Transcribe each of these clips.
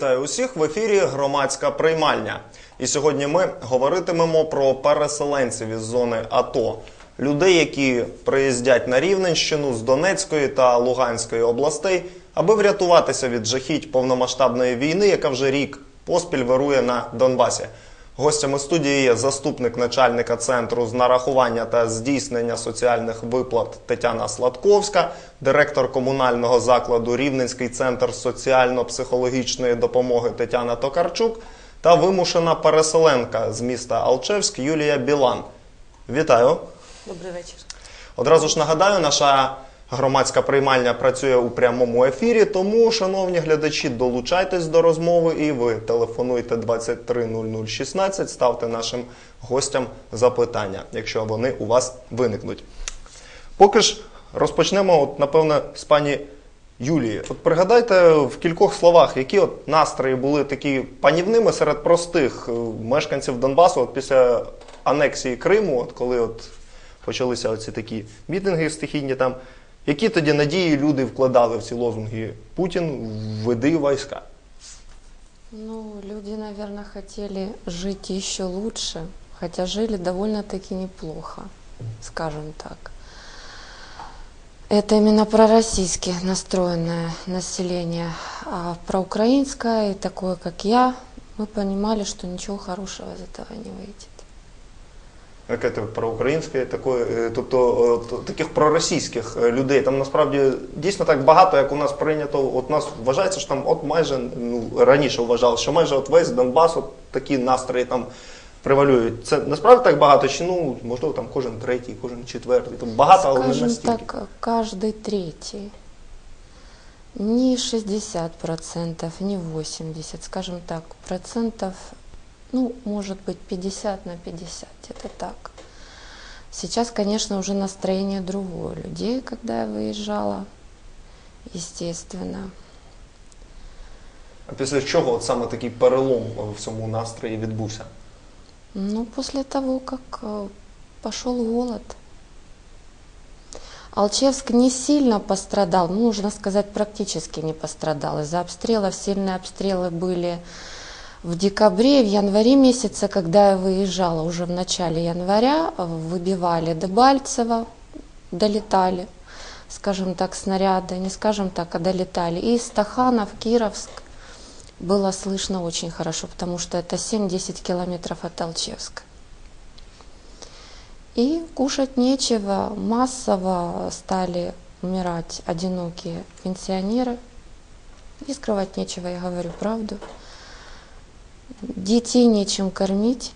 Вітаю усіх в ефірі Громадська приймальня. І сьогодні ми говоритимемо про переселенців із зони АТО, людей, які приїздять на Рівненщину з Донецької та Луганської областей, аби врятуватися від жахіть повномасштабної війни, яка вже рік поспіль вирує на Донбасі. Гостями студії є заступник начальника центру з нарахування та здійснення соціальних виплат Тетяна Сладковська, директор комунального закладу Рівненський центр соціально-психологічної допомоги Тетяна Токарчук та вимушена переселенка з міста Алчевськ Юлія Білан. Вітаю! Добрий вечір. Одразу ж нагадаю, наша громадська приймальня працює у прямому ефірі. Тому, шановні глядачі, долучайтесь до розмови і ви телефонуйте 230016, ставте нашим гостям запитання, якщо вони у вас виникнуть. Поки ж розпочнемо, от, напевно, з пані Юлії. От пригадайте в кількох словах, які от настрої були такі панівними серед простих е, мешканців Донбасу от після анексії Криму, от коли от почалися оці такі мітинги стихійні там. Які тоді надії люди вкладали в ці лозунги Путін введи війська? Ну, люди, наверное, хотели жить еще лучше, хотя жили довольно-таки неплохо, скажем так. Это именно пророссийски настроенное население. А проукраинское и такое, как я, мы понимали, что ничего хорошего из этого не выйдет. Яке це проукраїнське, такої, е, тобто таких проросійських е, людей там насправді дійсно так багато, як у нас прийнято. От нас вважається, що там от майже ну раніше вважали, що майже от весь Донбас, от такі настрої там превалюють. Це насправді так багато, чи ну можливо там кожен третій, кожен четвертий. Там багато, але не настільки. так, каждый третий. Не 60%, не 80%, скажем так, процентов, ну, может быть, 50 на 50, это так. Сейчас, конечно, уже настроение другое у людей, когда я выезжала, естественно. А після чого от саме такий перелом в цьому настрої відбувся? Ну, после того, как э, пошел голод. Алчевск не сильно пострадал, ну, можно сказать, практически не пострадал. Из-за обстрелов, сильные обстрелы были в декабре, в январе месяце, когда я выезжала, уже в начале января, выбивали Дебальцево, долетали, скажем так, снаряды, не скажем так, а долетали. И Стаханов, Кировск было слышно очень хорошо, потому что это 7-10 километров от Алчевска. И кушать нечего, массово стали умирать одинокие пенсионеры. И скрывать нечего, я говорю правду Детей нечем кормить.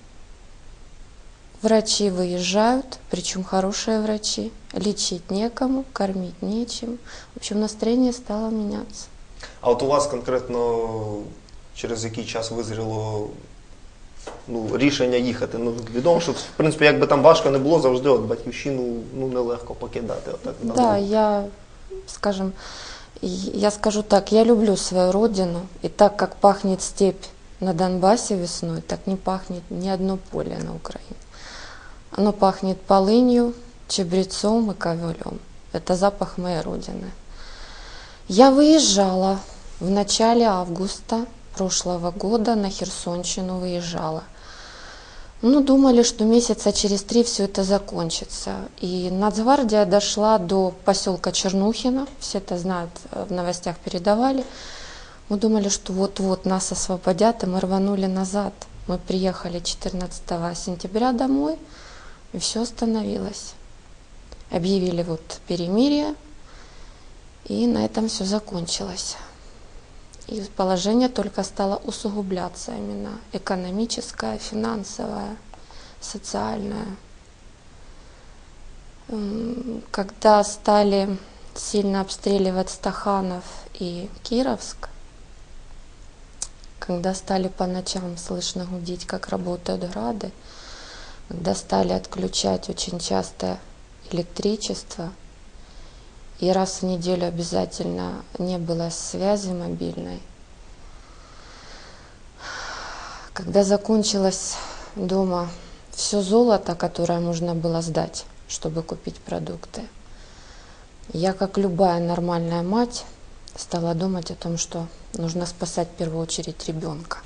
Врачи выезжают, причем хорошие врачи. Лечить некому, кормить нечем. В общем, настроение стало меняться. А от у вас конкретно через який час визріло ну, рішення їхати? Ну, відомо, що в принципі, як би там важко не було, завжди от батьківщину ну, нелегко покидати. Отак, на Да, вулиці. я, скажем, и- я скажу так, я люблю свою родину, и так как пахнет степь на Донбассе весной, так не пахнет ни одно поле на Украине. Оно пахнет полынью, чебрецом и ковелем. Это запах моей родины. Я выезжала в начале августа прошлого года на Херсонщину выезжала. Ну, думали, что месяца через три все это закончится. И Нацгвардия дошла до поселка Чернухина, все это знают, э, в новостях передавали. Мы думали, что вот-вот нас освободят, и мы рванули назад. Мы приехали 14 сентября домой, и все остановилось. Объявили вот перемирие, и на этом все закончилось. И положение только стало усугубляться именно экономическое, финансовое, социальное. Когда стали сильно обстреливать Стаханов и Кировск, когда стали по ночам слышно гудеть, как работают грады, когда стали отключать очень часто электричество, и раз в неделю обязательно не было связи мобильной. Когда закончилось дома все золото, которое нужно было сдать, чтобы купить продукты, я, как любая нормальная мать, стала думать о том, что нужно спасать в первую очередь ребенка.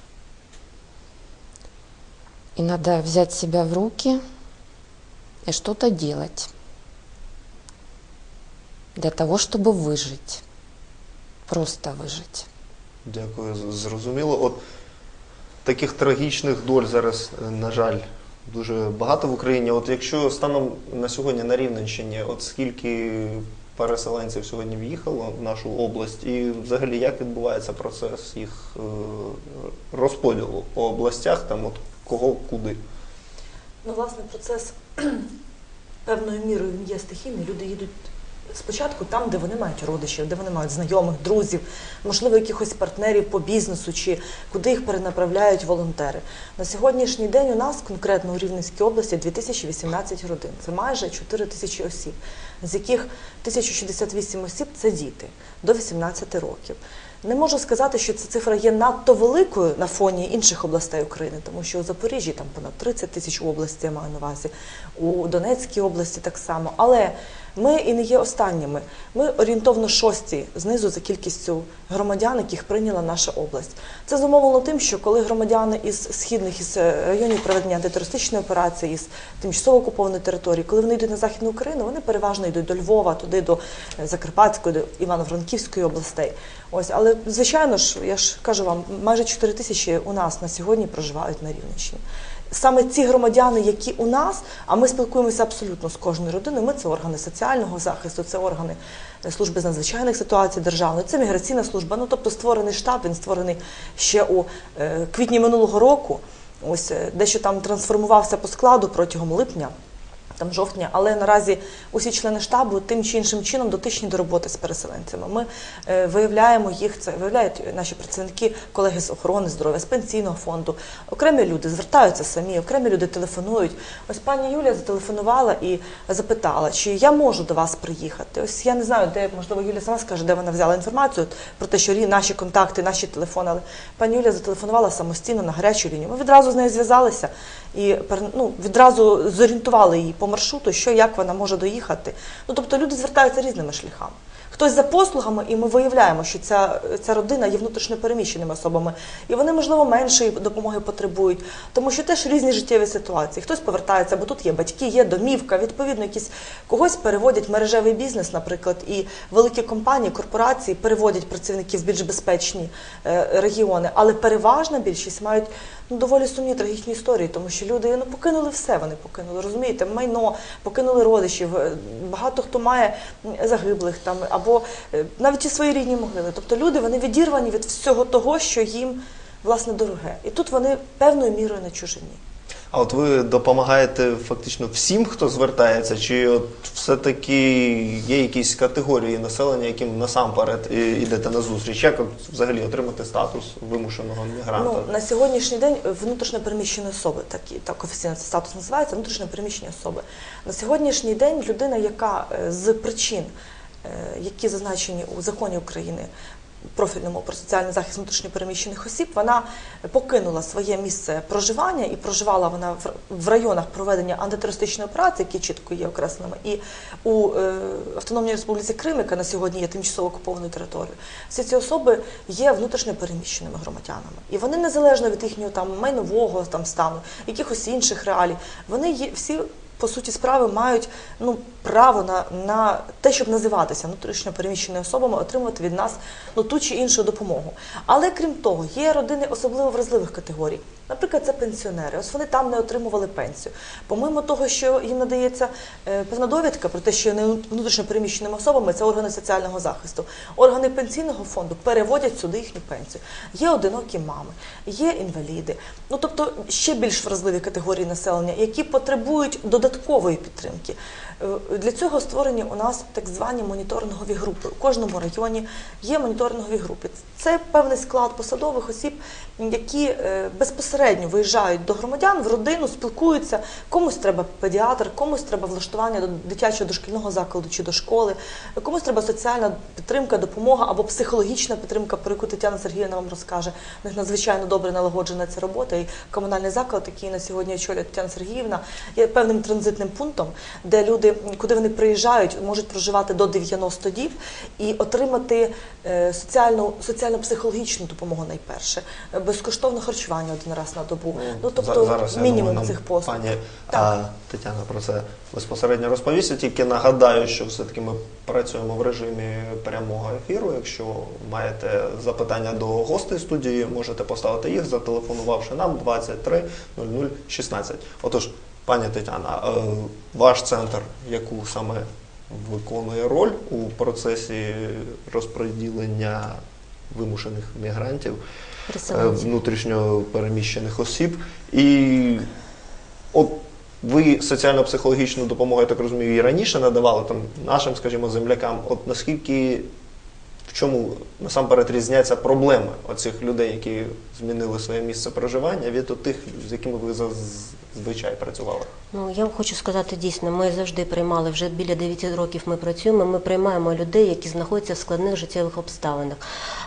И надо взять себя в руки и что-то делать для того, чтобы выжить. Просто выжить. Дякую, з- зрозуміло. От таких трагічних доль зараз, е, на жаль, дуже багато в Україні. От якщо станом на сьогодні на Рівненщині, от скільки переселенців сьогодні в'їхало в нашу область, і взагалі як відбувається процес їх е, розподілу по областях, там от кого куди? Ну, власне, процес певною мірою є стихійний. Люди їдуть спочатку там, де вони мають родичів, де вони мають знайомих, друзів, можливо, якихось партнерів по бізнесу, чи куди їх перенаправляють волонтери. На сьогоднішній день у нас конкретно у Рівненській області 2018 родин. Це майже 4 тисячі осіб, з яких 1068 осіб це діти до 18 років. Не можу сказати, що ця цифра є надто великою на фоні інших областей України, тому що у Запоріжжі там понад 30 тисяч області, я маю на увазі, у Донецькій області так само. Але ми і не є останніми. Ми орієнтовно шості знизу за кількістю громадян, яких прийняла наша область. Це зумовлено тим, що коли громадяни із східних із е, районів проведення антитерористичної операції, із тимчасово окупованої території, коли вони йдуть на західну Україну, вони переважно йдуть до Львова, туди до е, Закарпатської, до Івано-Франківської областей. Ось, але звичайно ж, я ж кажу вам, майже 4 тисячі у нас на сьогодні проживають на Рівненщині. Саме ці громадяни, які у нас, а ми спілкуємося абсолютно з кожною родиною. Ми це органи соціального захисту, це органи е, служби з надзвичайних ситуацій державної, це міграційна служба. Ну тобто створений штаб, він створений ще у е, квітні минулого року. Ось е, дещо там трансформувався по складу протягом липня. Там жовтня, але наразі усі члени штабу тим чи іншим чином дотичні до роботи з переселенцями. Ми е, виявляємо їх, це виявляють наші працівники, колеги з охорони здоров'я, з пенсійного фонду. Окремі люди звертаються самі, окремі люди телефонують. Ось пані Юлія зателефонувала і запитала, чи я можу до вас приїхати. Ось я не знаю, де можливо Юлія сама скаже, де вона взяла інформацію про те, що наші контакти, наші телефони. Але пані Юлія зателефонувала самостійно на гарячу лінію. Ми відразу з нею зв'язалися і ну, відразу зорієнтували її по маршруту, що як вона може доїхати. Ну тобто люди звертаються різними шляхами. Хтось за послугами, і ми виявляємо, що ця, ця родина є внутрішньо переміщеними особами, і вони, можливо, меншої допомоги потребують, тому що теж різні життєві ситуації. Хтось повертається, бо тут є батьки, є домівка, відповідно, якісь когось переводять мережевий бізнес, наприклад, і великі компанії, корпорації переводять працівників в більш безпечні е, регіони, але переважна більшість мають ну, доволі сумні трагічні історії, тому що люди ну, покинули все, вони покинули, розумієте, майно, покинули родичів. е, Багато хто має загиблих там або е, навіть і свої рідні могили. Тобто люди вони відірвані від всього того, що їм власне дороге. І тут вони певною мірою на чужині. А от ви допомагаєте фактично всім, хто звертається, чи от все-таки є якісь категорії населення, яким насамперед е, йдете на зустріч? Як от взагалі отримати статус вимушеного мігранта? Ну, на сьогоднішній день внутрішньо переміщені особи, так, так офіційно цей статус називається, внутрішньо переміщені особи. На сьогоднішній день людина, яка е, з причин, е, які зазначені у законі України, профільному про соціальний захист внутрішньо переміщених осіб, вона покинула своє місце проживання і проживала вона в- районах проведення антитерористичної операції, які чітко є окресленими, і у е, Автономній Республіці Крим, яка на сьогодні є тимчасово окупованою територією. Всі ці особи є внутрішньо переміщеними громадянами, і вони незалежно від їхнього там майнового там стану, якихось інших реалій, вони є всі. По суті справи мають ну право на, на те, щоб називатися внутрішньо переміщеними особами, отримувати від нас ну ту чи іншу допомогу. Але крім того, є родини особливо вразливих категорій. Наприклад, це пенсіонери. Ось вони там не отримували пенсію. Помимо того, що їм надається е, певна довідка про те, що не внутрішньо переміщеними особами це органи соціального захисту. Органи пенсійного фонду переводять сюди їхню пенсію. Є одинокі мами, є інваліди. Ну тобто ще більш вразливі категорії населення, які потребують додаткової підтримки. Е, Для цього створені у нас так звані моніторингові групи. У кожному районі є моніторингові групи. Це певний склад посадових осіб, які е, безпосередньо виїжджають до громадян в родину, спілкуються. Комусь треба педіатр, комусь треба влаштування до дитячого дошкільного закладу чи до школи, комусь треба соціальна підтримка, допомога або психологічна підтримка, про яку Тетяна Сергіївна вам розкаже. У них надзвичайно добре налагоджена ця робота. І комунальний заклад, який на сьогодні очолює Тетяна Сергіївна, є певним транзитним пунктом, де люди люди, куди вони приїжджають, можуть проживати до 90 діб і отримати е, соціальну, соціально-психологічну допомогу найперше, е, безкоштовне харчування один раз на добу. Ну тобто зараз, мінімум думаю, цих послуг. Пані Так. Тетяна про це безпосередньо розповісти. Тільки нагадаю, що все-таки ми працюємо в режимі прямого ефіру. Якщо маєте запитання до гостей студії, можете поставити їх, зателефонувавши нам 23 00 16. Отож, пані Тетяна, е, ваш центр яку саме виконує роль у процесі розподілення вимушених мігрантів? е, внутрішньо переміщених осіб. І от ви соціально-психологічну допомогу, я так розумію, і раніше надавали там нашим, скажімо, землякам. От наскільки в чому насамперед різняться проблеми оцих людей, які змінили своє місце проживання, від тих, з якими ви зазвичай працювали? Ну я вам хочу сказати дійсно, ми завжди приймали вже біля 9 років. Ми працюємо. Ми приймаємо людей, які знаходяться в складних життєвих обставинах.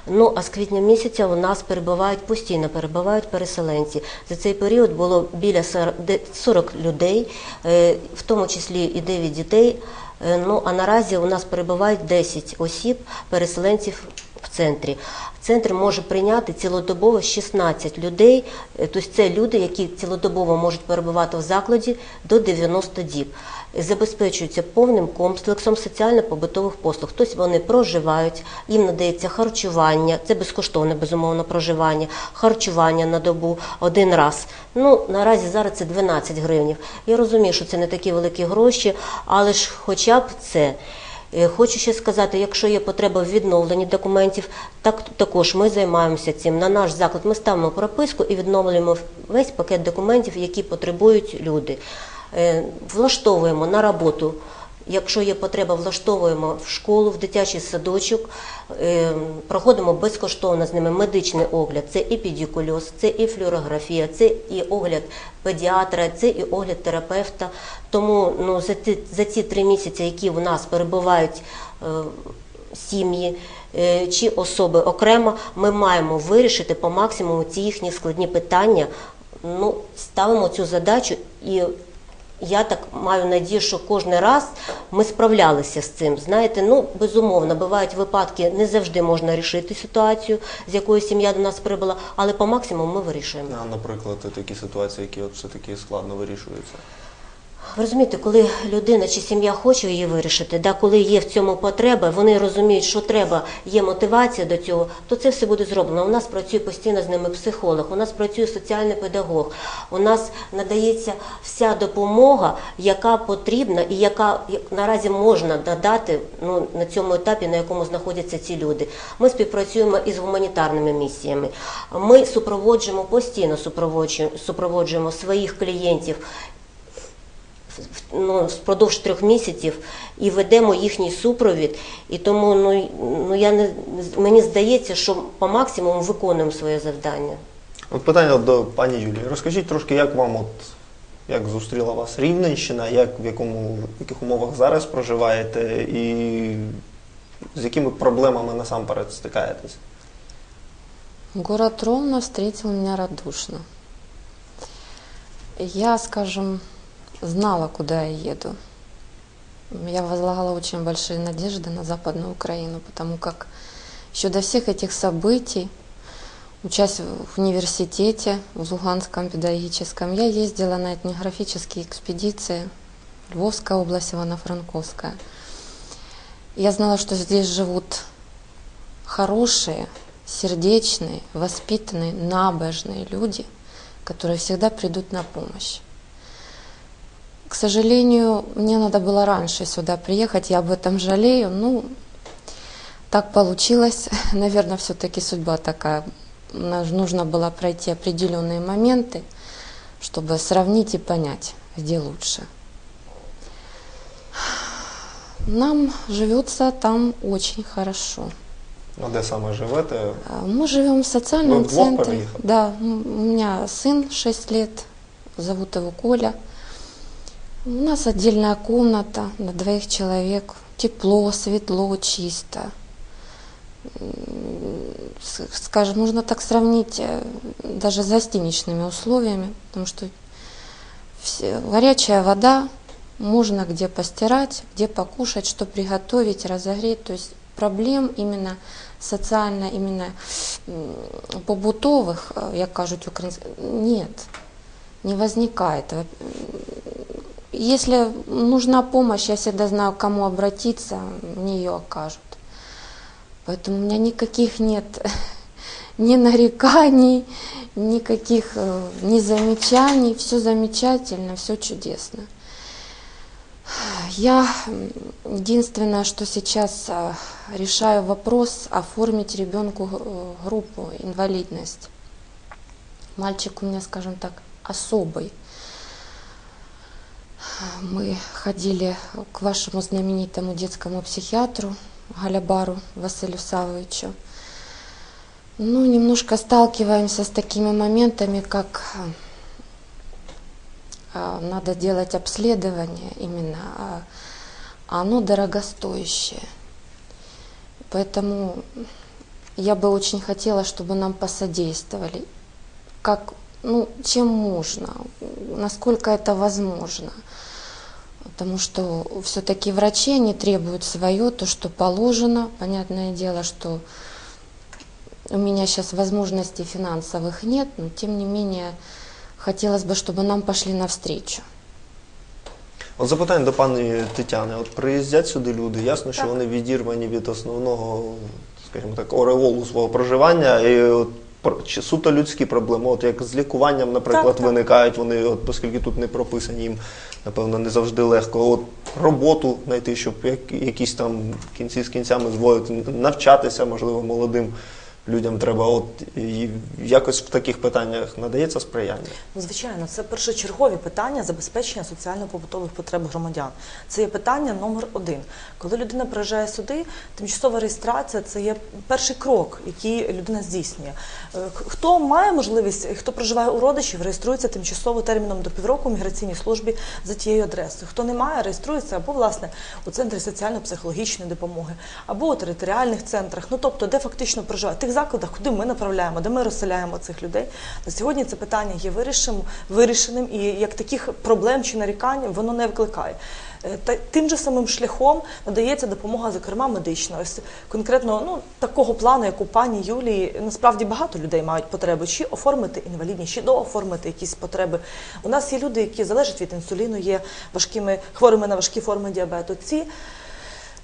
Ну а з квітня місяця у нас перебувають постійно, перебувають переселенці. За цей період було біля 40 людей, е, в тому числі і 9 дітей. Е, Ну а наразі у нас перебувають 10 осіб, переселенців в центрі. Центр може прийняти цілодобово 16 людей, е, тобто це люди, які цілодобово можуть перебувати в закладі до 90 діб. Забезпечуються повним комплексом соціально-побутових послуг. Тобто вони проживають, їм надається харчування, це безкоштовне безумовно проживання, харчування на добу один раз. Ну наразі зараз це 12 гривнів. Я розумію, що це не такі великі гроші, але ж хоча б це. Е, Хочу ще сказати, якщо є потреба в відновленні документів, так також ми займаємося цим. На наш заклад ми ставимо прописку і відновлюємо весь пакет документів, які потребують люди. Е, Влаштовуємо на роботу. Якщо є потреба, влаштовуємо в школу, в дитячий садочок, е, проходимо безкоштовно з ними медичний огляд. Це і педикульоз, це і флюорографія, це і огляд педіатра, це і огляд терапевта. Тому ну, за, ті, за ці три місяці, які в нас перебувають е, сім'ї е, чи особи окремо, ми маємо вирішити по максимуму ці їхні складні питання. Ну, ставимо цю задачу і я так маю надію, що кожен раз ми справлялися з цим. Знаєте, ну безумовно, бувають випадки, не завжди можна рішити ситуацію, з якою сім'я до нас прибула, але по максимуму ми вирішуємо. А, наприклад, такі ситуації, які от все-таки складно вирішуються. Ви розумієте, коли людина чи сім'я хоче її вирішити, да, коли є в цьому потреба, вони розуміють, що треба, є мотивація до цього, то це все буде зроблено. У нас працює постійно з ними психолог, у нас працює соціальний педагог, у нас надається вся допомога, яка потрібна і яка наразі можна надати ну, на цьому етапі, на якому знаходяться ці люди. Ми співпрацюємо із гуманітарними місіями. Ми супроводжуємо постійно супроводжуємо, супроводжуємо своїх клієнтів ну, впродовж трьох місяців і ведемо їхній супровід. І тому ну, ну, я не, мені здається, що по максимуму виконуємо своє завдання. От питання до пані Юлії. Розкажіть трошки, як вам от як зустріла вас Рівненщина, як в якому в яких умовах зараз проживаєте, і з якими проблемами насамперед стикаєтесь? Город Ровно встретил меня радушно. Я, скажем, знала, куда я еду. Я возлагала очень большие надежды на Западную Украину, потому как еще до всех этих событий, учась в университете, в Луганском педагогическом, я ездила на этнографические экспедиции Львовская область, Ивано-Франковская. Я знала, что здесь живут хорошие, сердечные, воспитанные, набожные люди, которые всегда придут на помощь. К сожалению, мне надо было раньше сюда приехать, я об этом жалею. Ну, так получилось. Наверное, все-таки судьба такая. Нужно было пройти определенные моменты, чтобы сравнить и понять, где лучше. Нам живется там очень хорошо. А де саме живете? А, Мы живем в социальном Вы вдвох центре. переехали? Да, у меня сын 6 лет, зовут его Коля. У нас отдельная комната на двоих человек. Тепло, светло, чисто. Скажем, можно так сравнить э, даже с гостиничными условиями, потому что все- горячая вода, можно где постирать, где покушать, что приготовить, разогреть. То есть проблем именно социально, именно побутовых, э, як кажуть українською, нет, не возникает. Если нужна помощь, я всегда знаю, к кому обратиться, мне ее окажут. Поэтому у меня никаких нет ни нареканий, никаких э, ни замечаний. Все замечательно, все чудесно. Я единственное, что сейчас а, решаю вопрос оформить ребенку э, группу инвалидность. Мальчик у меня, скажем так, особый. Мы ходили к вашему знаменитому детскому психиатру Галябару Василию Савовичу. Ну, немножко сталкиваемся с такими моментами, как а, надо делать обследование именно, а а оно дорогостоящее. Поэтому я бы очень хотела, чтобы нам посодействовали, как, ну, чем можно, насколько это возможно Потому что все-таки врачи, они требуют свое, то, что положено. Понятное дело, что у меня сейчас возможностей финансовых нет, но тем не менее хотелось бы, чтобы нам пошли навстречу. От запитання до пані Тетяни. От приїздять сюди люди, ясно, що Так. вони відірвані від основного, скажімо так, ореолу свого проживання. І от про- чи суто людські проблеми, от як з лікуванням, наприклад, Так, виникають вони, от оскільки тут не прописані, їм напевно не завжди легко. От роботу знайти, щоб як, якісь там кінці з кінцями зводити, навчатися, можливо, молодим людям треба. От якось в таких питаннях надається сприяння. Ну, звичайно, це першочергові питання забезпечення соціально-побутових потреб громадян. Це є питання номер один. Коли людина приїжджає сюди, тимчасова реєстрація це є перший крок, який людина здійснює. Е, Хто має можливість, хто проживає у родичів, реєструється тимчасово терміном до півроку в міграційній службі за тією адресою. Хто не має, реєструється або власне у центрі соціально-психологічної допомоги, або у територіальних центрах. Ну тобто, де фактично проживає, закладах, куди ми направляємо, де ми розселяємо цих людей. На сьогодні це питання є вирішеним, вирішеним, і як таких проблем чи нарікань воно не викликає. Е, Та тим же самим шляхом надається допомога, зокрема медична. Ось конкретно ну такого плану, як у пані Юлії, насправді багато людей мають потреби чи оформити інвалідність, чи дооформити якісь потреби. У нас є люди, які залежать від інсуліну, є важкими хворими на важкі форми діабету. Ці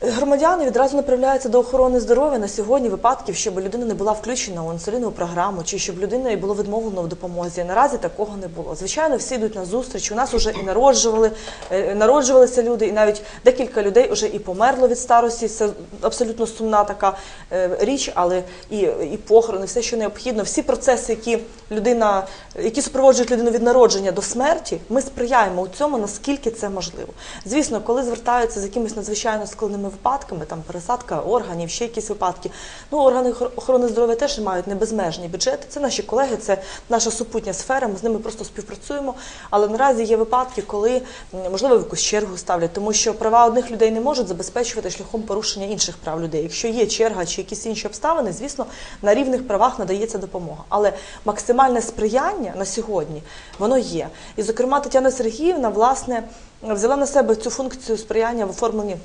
Громадяни відразу направляються до охорони здоров'я на сьогодні випадків, щоб людина не була включена у інсулінову програму, чи щоб людині було відмовлено в допомозі. Наразі такого не було. Звичайно, всі йдуть на зустріч. У нас вже і народжували, е, народжувалися люди, і навіть декілька людей вже і померло від старості. Це абсолютно сумна така е, річ, але і, і похорони, все, що необхідно, всі процеси, які людина, які супроводжують людину від народження до смерті, ми сприяємо у цьому, наскільки це можливо. Звісно, коли звертаються з якимись надзвичайно складними випадками, там пересадка органів, ще якісь випадки. Ну, органи охор- охорони здоров'я теж мають небезмежні бюджети. Це наші колеги, це наша супутня сфера. Ми з ними просто співпрацюємо. Але наразі є випадки, коли можливо в якусь чергу ставлять, тому що права одних людей не можуть забезпечувати шляхом порушення інших прав людей. Якщо є черга чи якісь інші обставини, звісно, на рівних правах надається допомога. Але максимальне сприяння на сьогодні воно є. І, зокрема, Тетяна Сергіївна власне взяла на себе цю функцію сприяння в оформленні.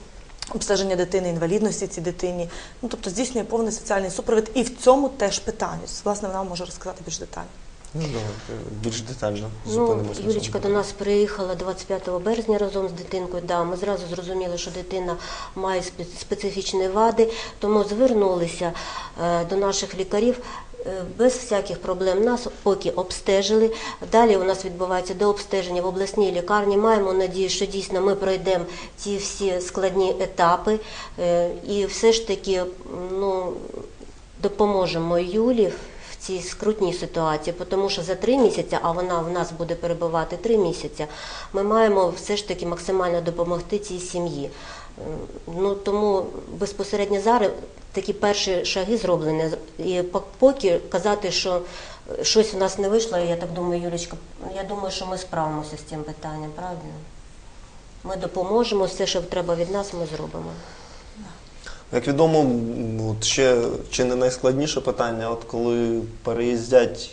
Обстеження дитини, інвалідності цій дитині, ну тобто здійснює повний соціальний супровід, і в цьому теж питанню. Власне, вона може розказати більш детально. Ну, давайте більш детально Ну, зупинимося. на Юлічка цьому. до нас приїхала 25 березня разом з дитинкою. Да, ми зразу зрозуміли, що дитина має спе- специфічні вади, тому звернулися е, до наших лікарів. Е, Без всяких проблем нас поки обстежили. Далі у нас відбувається дообстеження в обласній лікарні. Маємо надію, що дійсно ми пройдемо ці всі складні етапи е, і все ж таки ну, допоможемо Юлі цій скрутній ситуації, тому що за три місяці, а вона в нас буде перебувати три місяці, ми маємо все ж таки максимально допомогти цій сім'ї. Ну тому безпосередньо зараз такі перші шаги зроблені. І поки казати, що е, щось у нас не вийшло, я так думаю, Юлічка, я думаю, що ми справимося з цим питанням, правильно? Ми допоможемо, все, що треба від нас, ми зробимо. Як відомо, от ще чи не найскладніше питання, от коли переїздять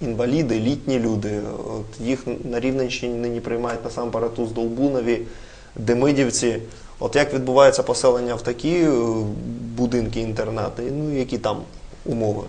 інваліди, літні люди, от їх на Рівненщині нині приймають насамперед у Здолбунові. Демидівці. От як відбувається поселення в такі е, будинки, інтернати, ну які там умови?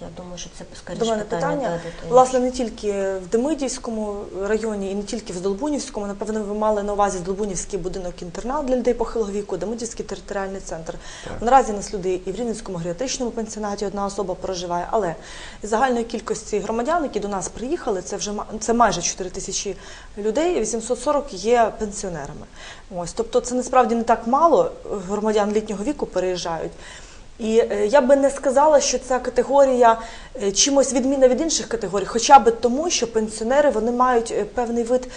Я думаю, що це скоріше До мене питання. да. Власне, не тільки в Демидівському районі і не тільки в Здолбунівському. Напевно, ви мали на увазі Здолбунівський будинок-інтернат для людей похилого віку, Демидівський територіальний центр. Наразі нас люди і в Рівненському геріатричному пенсіонаті одна особа проживає. Але із загальної кількості громадян, які до нас приїхали, це вже ма- це майже 4 тисячі людей, 840 є пенсіонерами. Ось, тобто, це насправді не так мало громадян літнього віку переїжджають. І е, я би не сказала, що ця категорія е, чимось відмінна від інших категорій, хоча б тому, що пенсіонери вони мають е, певний вид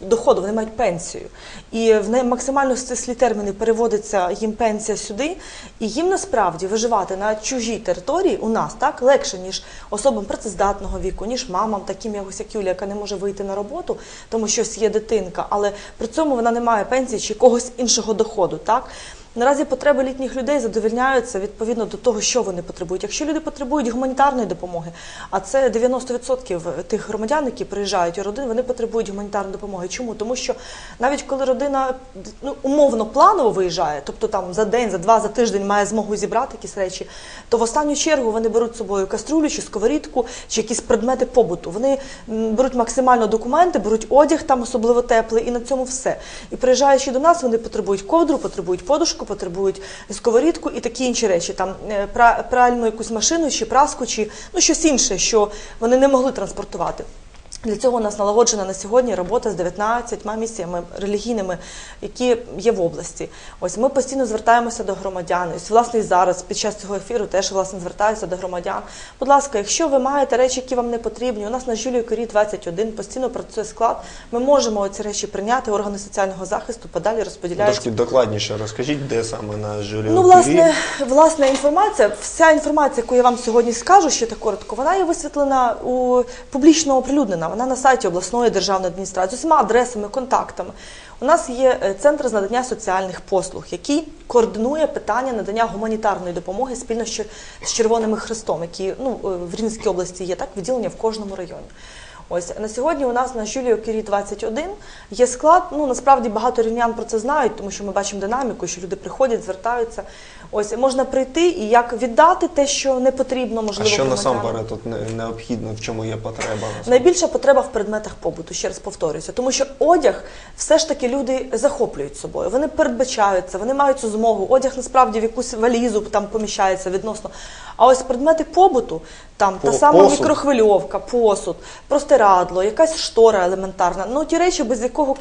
доходу, вони мають пенсію. І в максимально стислі терміни переводиться їм пенсія сюди, і їм насправді виживати на чужій території у нас так легше, ніж особам працездатного віку, ніж мамам, таким як ось як Юлія, яка не може вийти на роботу, тому що є дитинка, але при цьому вона не має пенсії чи якогось іншого доходу. Так? Наразі потреби літніх людей задовільняються відповідно до того, що вони потребують. Якщо люди потребують гуманітарної допомоги, а це 90% тих громадян, які приїжджають у родин, вони потребують гуманітарної допомоги. Чому? Тому що навіть коли родина ну, умовно планово виїжджає, тобто там за день, за два, за тиждень має змогу зібрати якісь речі, то в останню чергу вони беруть з собою каструлю чи сковорідку, чи якісь предмети побуту. Вони беруть максимально документи, беруть одяг там особливо теплий, і на цьому все. І приїжджаючи до нас, вони потребують ковдру, потребують подушку, потребують сковорідку і такі інші речі, там е, пральну якусь машину, чи праску, чи ну щось інше, що вони не могли транспортувати. Для цього у нас налагоджена на сьогодні робота з 19 місіями релігійними, які є в області. Ось ми постійно звертаємося до громадян. Ось власне і зараз під час цього ефіру теж власне звертаюся до громадян. Будь ласка, якщо ви маєте речі, які вам не потрібні, у нас на Жюлії Корі 21 постійно працює склад. Ми можемо ці речі прийняти. Органи соціального захисту подалі розподіляють Трошки докладніше розкажіть, де саме на Жюлі Ну, власне, власне, інформація, вся інформація, яку я вам сьогодні скажу, ще так коротко, вона є висвітлена у публічно оприлюднена. Вона на сайті обласної державної адміністрації з усіма адресами, контактами. У нас є е, центр з надання соціальних послуг, який координує питання надання гуманітарної допомоги спільно з Червоним Хрестом, які ну, е, в Рівненській області є так відділення в кожному районі. Ось на сьогодні у нас на Жюлії Окірі 21 є склад. Ну насправді багато рівнян про це знають, тому що ми бачимо динаміку, що люди приходять, звертаються. Ось можна прийти і як віддати те, що не потрібно, А що громадянам. насамперед тут необхідно, в чому є потреба? Найбільша потреба в предметах побуту, ще раз повторюся, тому що одяг все ж таки люди захоплюють собою. Вони передбачаються, вони мають цю змогу. Одяг насправді в якусь валізу там поміщається відносно. А ось предмети побуту, там та сама посуд. мікрохвильовка, посуд, простирадло, якась штора елементарна. Ну ті речі, без якого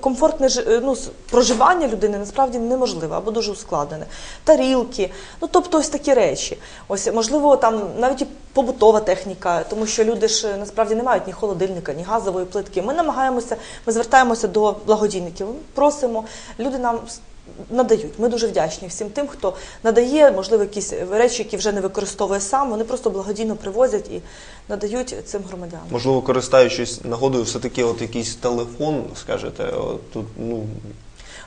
комфортне жи- ну, проживання людини насправді неможливе або дуже ускладнене. Тарілки, ну тобто ось такі речі. Ось можливо, там навіть і побутова техніка, тому що люди ж е, насправді не мають ні холодильника, ні газової плитки. Ми намагаємося, ми звертаємося до благодійників, просимо, люди нам. Надають. Ми дуже вдячні всім тим, хто надає, можливо, якісь речі, які вже не використовує сам. Вони просто благодійно привозять і надають цим громадянам. Можливо, користуючись нагодою, все-таки от якийсь телефон, скажете, от тут, ну,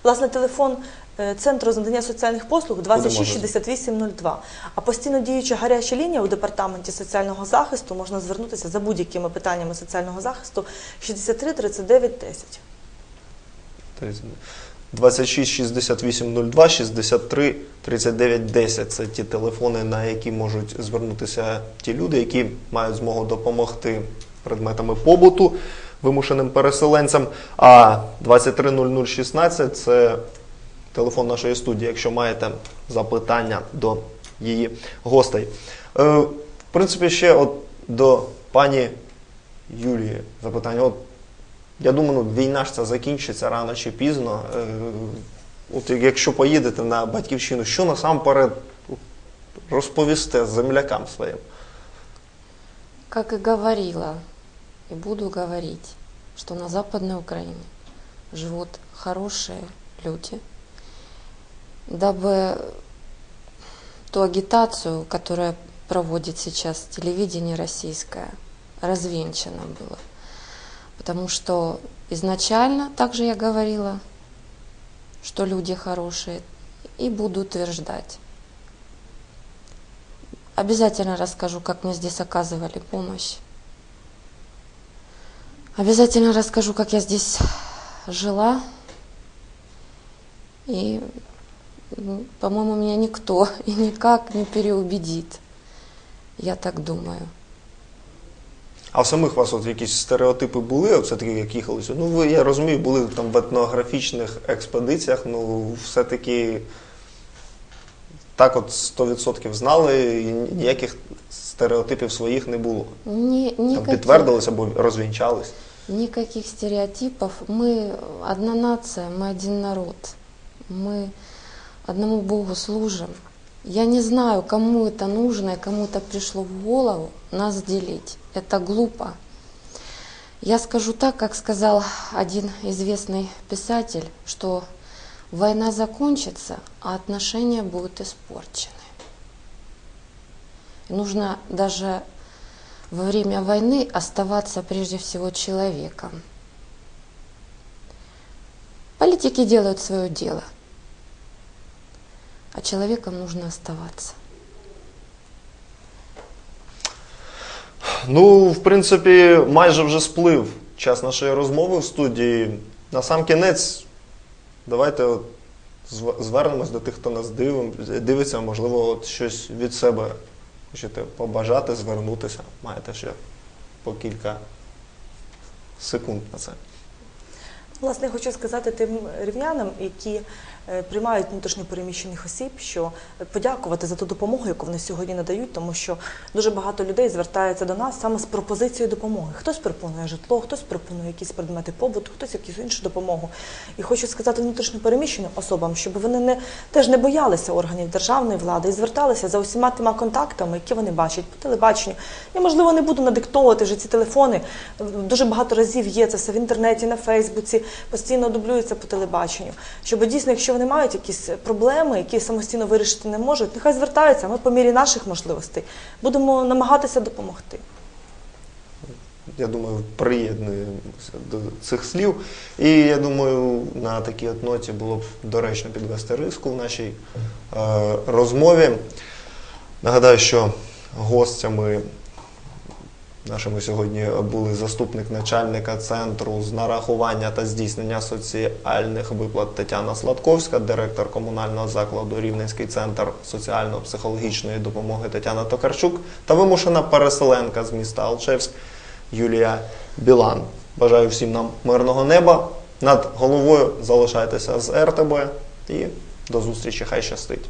Власне, телефон е, центру з надання соціальних послуг 266802. А постійно діюча гаряча лінія у департаменті соціального захисту можна звернутися за будь-якими питаннями соціального захисту 63 39 10. 26 68 02 63 39 10. Це ті телефони, на які можуть звернутися ті люди, які мають змогу допомогти предметами побуту вимушеним переселенцям. А 23 00 16 – це телефон нашої студії, якщо маєте запитання до її гостей. Е, в принципі, ще от до пані Юлії запитання. От я думаю, ну, війна ж ця закінчиться рано чи пізно. Е, От якщо поїдете на батьківщину, що насамперед розповісте землякам своїм? Как и говорила, и буду говорить, что на Западной Украине живут хорошие люди, дабы ту агитацию, которая проводит сейчас телевидение российское, развенчана была. Потому что изначально, также я говорила, что люди хорошие, и буду утверждать. Обязательно расскажу, как мне здесь оказывали помощь. Обязательно расскажу, как я здесь жила, И, по-моему, меня никто и никак не переубедит. Я так думаю. А в самих вас от якісь стереотипи були, от все-таки як їхалися? Ну, ви, я розумію, були там в етнографічних експедиціях, ну все-таки так от 100% знали, і ніяких стереотипів своїх не було. Ни, Там никаких, підтвердилися або розвінчались. никаких стереотипов. Мы одна нация, мы один народ. Мы одному Богу служим. Я не знаю, кому это нужно и кому это пришло в голову нас делить. Это глупо. Я скажу так, как сказал один известный писатель, что война закончится, а отношения будут испорчены. И нужно даже во время войны оставаться прежде всего человеком. Политики делают свое дело, а человеком нужно оставаться. Ну, в принципі, майже вже сплив час нашої розмови в студії. На сам кінець, давайте от звернемось до тих, хто нас дивиться, можливо, от щось від себе хочете побажати, звернутися. Маєте ще по кілька секунд на це. Власне, хочу сказати тим рівнянам, які приймають внутрішньопереміщених осіб, що подякувати за ту допомогу, яку вони сьогодні надають, тому що дуже багато людей звертається до нас саме з пропозицією допомоги. Хтось пропонує житло, хтось пропонує якісь предмети побуту, хтось якусь іншу допомогу. І хочу сказати внутрішньопереміщеним особам, щоб вони не теж не боялися органів державної влади і зверталися за усіма тими контактами, які вони бачать по телебаченню. Я можливо не буду надиктовувати вже ці телефони. Дуже багато разів є це все в інтернеті, на Фейсбуці, постійно дублюється по телебаченню. Щоб дійсно, якщо вони мають якісь проблеми, які самостійно вирішити не можуть, нехай звертаються. Ми по мірі наших можливостей будемо намагатися допомогти. Я думаю, приєднуємося до цих слів. І я думаю, на такій от ноті було б доречно підвести риску в нашій е, розмові. Нагадаю, що гостями нашими сьогодні були заступник начальника центру з нарахування та здійснення соціальних виплат Тетяна Сладковська, директор комунального закладу Рівненський центр соціально-психологічної допомоги Тетяна Токарчук та вимушена переселенка з міста Алчевськ Юлія Білан. Бажаю всім нам мирного неба. Над головою залишайтеся з РТБ і до зустрічі. Хай щастить.